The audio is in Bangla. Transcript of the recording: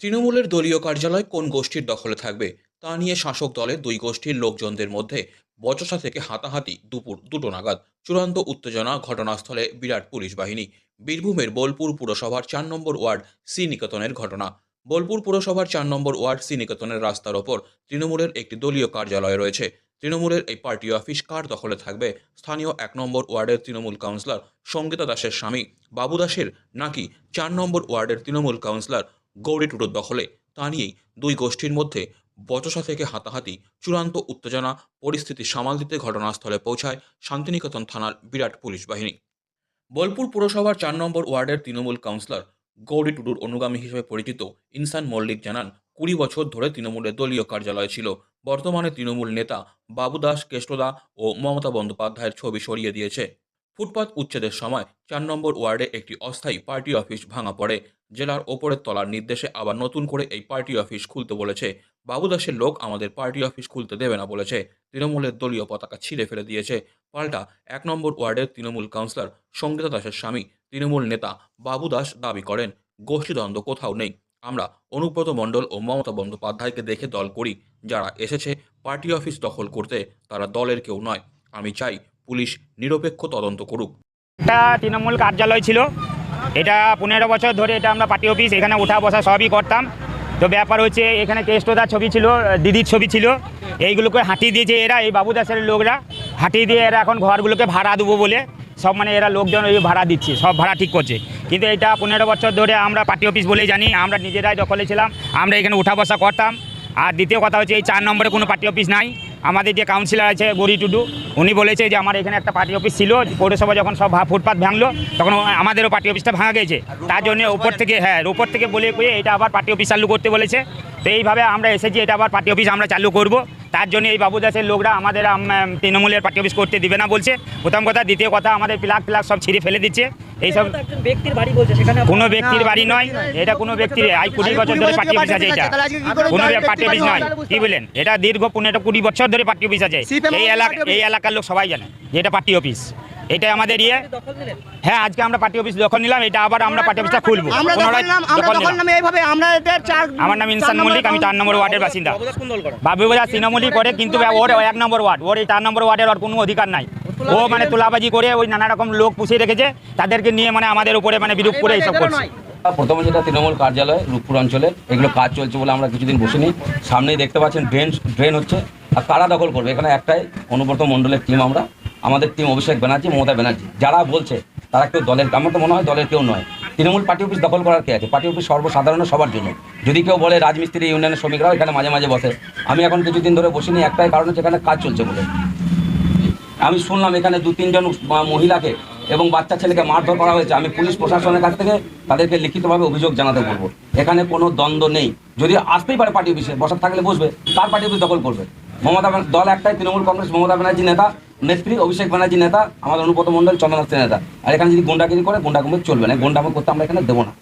তৃণমূলের দলীয় কার্যালয় কোন গোষ্ঠীর দখলে থাকবে? তা নিয়ে শাসক দলের দুই গোষ্ঠীর লোকজনদের মধ্যে বচসা থেকে হাতাহাতি দুপুর দুটো নাগাদ। চূড়ান্ত উত্তেজনা ঘটনাস্থলে বিরাট পুলিশ বাহিনী। বীরভূমের বোলপুর পুরসভার চার নম্বর ওয়ার্ড সি নিকেতনের ঘটনা। বোলপুর পুরসভার চার নম্বর ওয়ার্ড সি নিকেতনের রাস্তার ওপর তৃণমূলের একটি দলীয় কার্যালয় রয়েছে। তৃণমূলের এই পার্টি অফিস কার দখলে থাকবে? স্থানীয় এক নম্বর ওয়ার্ডের তৃণমূল কাউন্সিলর সঙ্গীতা দাসের স্বামী। বাবু দাসের নাকি চার নম্বর ওয়ার্ডের তৃণমূল কাউন্সিলর গৌরী টুডোর দখলে। তা নিয়েই দুই গোষ্ঠীর মধ্যে বচসা থেকে হাতাহাতি, চূড়ান্ত উত্তেজনা, পরিস্থিতি সামাল দিতে ঘটনাস্থলে পৌঁছায় শান্তিনিকেতন থানার বিরাট পুলিশ বাহিনী। বোলপুর পুরসভার চার নম্বর ওয়ার্ডের তৃণমূল কাউন্সিলর গৌরী টুডুর অনুগামী হিসেবে পরিচিত ইনসান মল্লিক জানান, কুড়ি বছর ধরে তৃণমূলের দলীয় কার্যালয় ছিল। বর্তমানে তৃণমূল নেতা বাবু দাস কেষ্টদা ও মমতা বন্দ্যোপাধ্যায়ের ছবি সরিয়ে দিয়েছে। ফুটপাত উচ্ছেদের সময় চার নম্বর ওয়ার্ডে একটি অস্থায়ী পার্টি অফিস ভাঙা পড়ে। জেলার ওপরের তলার নির্দেশে আবার নতুন করে এই পার্টি অফিস খুলতে বলেছে। বাবু দাসের লোক আমাদের পার্টি অফিস খুলতে দেবে না বলেছে। তৃণমূলের দলীয় পতাকা ছিঁড়ে ফেলে দিয়েছে। পাল্টা এক নম্বর ওয়ার্ডের তৃণমূল কাউন্সিলর সঙ্গীতা দাসের স্বামী তৃণমূল নেতা বাবু দাস দাবি করেন, গোষ্ঠীদ্বন্দ্ব কোথাও নেই। আমরা অনুব্রত মণ্ডল ও মমতা বন্দ্যোপাধ্যায়কে দেখে দল করি। যারা এসেছে পার্টি অফিস দখল করতে তারা দলের কেউ নয়। আমি চাই পুলিশ নিরপেক্ষ তদন্ত করুক। একটা তৃণমূল কার্যালয় ছিল। এটা পনেরো বছর ধরে এটা আমরা পার্টি অফিস, এখানে উঠা বসা সবই করতাম। তো ব্যাপার হচ্ছে, এখানে কেষ্টদার ছবি ছিল, দিদির ছবি ছিল। এইগুলোকে হাঁটিয়ে দিয়েছে এরা, এই বাবু দাসের লোকরা। হাঁটিয়ে দিয়ে এরা এখন ঘরগুলোকে ভাড়া দেবো বলে, সব মানে এরা লোকজন ওই ভাড়া দিচ্ছে, সব ভাড়া ঠিক করছে। কিন্তু এটা পনেরো বছর ধরে আমরা পার্টি অফিস বলেই জানি, আমরা নিজেরাই দখলে ছিলাম, আমরা এখানে উঠা বসা করতাম। আর দ্বিতীয় কথা হচ্ছে, এই চার নম্বরে কোনো পার্টি অফিস নাই। আমাদের যে কাউন্সিলর আছে গরি টুডু উনি বলেছে যে আমার এখানে একটা পার্টি অফিস ছিল পৌরসভা যখন সব ফুটপাত ভাঙলো তখন আমাদেরও পার্টি অফিসটা ভাঙা গেছে তার জন্য উপর থেকে হ্যাঁ উপর থেকে বলে কয়ে এটা আবার পার্টি অফিস চালু করতে বলেছে। তো এইভাবে আমরা এসেছি এটা আবার পার্টি অফিস আমরা চালু করব। তার জন্য এই বাবু দাসের লোকরা আমাদের তৃণমূলের পার্টি অফিস করতে দিবে না বলছে। প্রথম কথা দ্বিতীয় কথা আমাদের প্লাক প্লাক সব ছিঁড়ে ফেলে দিচ্ছে। এইসব এটা তো একজন ব্যক্তির বাড়ি বলছে সেখানে কোনো ব্যক্তির বাড়ি নয় এটা কোনো ব্যক্তির আই কুড়ি বছর ধরে পার্টি অফিস আছে এটা। কোনো পার্টি অফিস নয় কি বলেন? এটা দীর্ঘ পনেরো কুড়ি বছর ধরে পার্টি অফিস আছে। এই এলাকা এই এলাকার লোক সবাই জানে যে এটা পার্টি অফিস। এটা আমাদের ইয়ে। হ্যাঁ আজকে আমরা পার্টি অফিস দখল নিলাম। এটা আবার আমরা পার্টি অফিসটা খুলবো। আমরা। নামে এইভাবে আমরা এদের চার আমার নাম ইনসান মল্লিক আমি চার নম্বর ওয়ার্ডের বাসিন্দা। বাবু তৃণমূলই করে কিন্তু ওর এক নম্বর ওয়ার্ড ওর এই চার নম্বর ওয়ার্ডের ওর কোনো অধিকার নাই। ও মানে তোলাবাজি করে ওই নানা রকম লোক পুষিয়ে রেখেছে তাদেরকে নিয়ে মানে আমাদের উপরে মানে বিরূপ করে এইসব করছে। প্রথমে যেটা তৃণমূল কার্যালয় রূপপুর অঞ্চলে। এগুলো কাজ চলছে বলে আমরা কিছুদিন বসিনি। সামনেই দেখতে পাচ্ছেন ড্রেন ড্রেন হচ্ছে। আর কারা দখল করবে? এখানে একটাই অনুব্রত মণ্ডলের টিম আমরা। আমাদের টিম অভিষেক ব্যানার্জি মমতা ব্যানার্জি। যারা বলছে তারা কেউ দলের আমার তো মনে হয় দলের কেউ নয়। তৃণমূল পার্টি অফিস দখল করার কে আছে? পার্টি অফিস সর্বসাধারণ সবার জন্য। যদি কেউ বলে রাজমিস্ত্রি ইউনিয়নের শ্রমিকরাও এখানে মাঝে মাঝে বসে। আমি এখন কিছুদিন ধরে বসিনি। একটাই কারণ হচ্ছে এখানে কাজ চলছে বলে। আমি শুনলাম এখানে দু, তিনজন মহিলাকে এবং বাচ্চা ছেলেকে মারধর করা হয়েছে। আমি পুলিশ প্রশাসনের কাছ থেকে তাদেরকে লিখিতভাবে অভিযোগ জানাতে বলব। এখানে কোনো দ্বন্দ্ব নেই। যদি আসতেই পারে পার্টি অফিসে, বসার থাকলে বসবে, তার পার্টি অফিস দখল করবে। মমতা দল একটাই, তৃণমূল কংগ্রেস, মমতা ব্যানার্জি নেতা, নেত্রী, অভিষেক ব্যানার্জি নেতা, আমাদের অনুব্রত মণ্ডল, চন্দ্রনাথ নেতা। আর এখানে যদি গুন্ডাগিরি করে গুন্ডাগুমি চলবে না গুন্ডামি করতে আমরা এখানে দেবো না।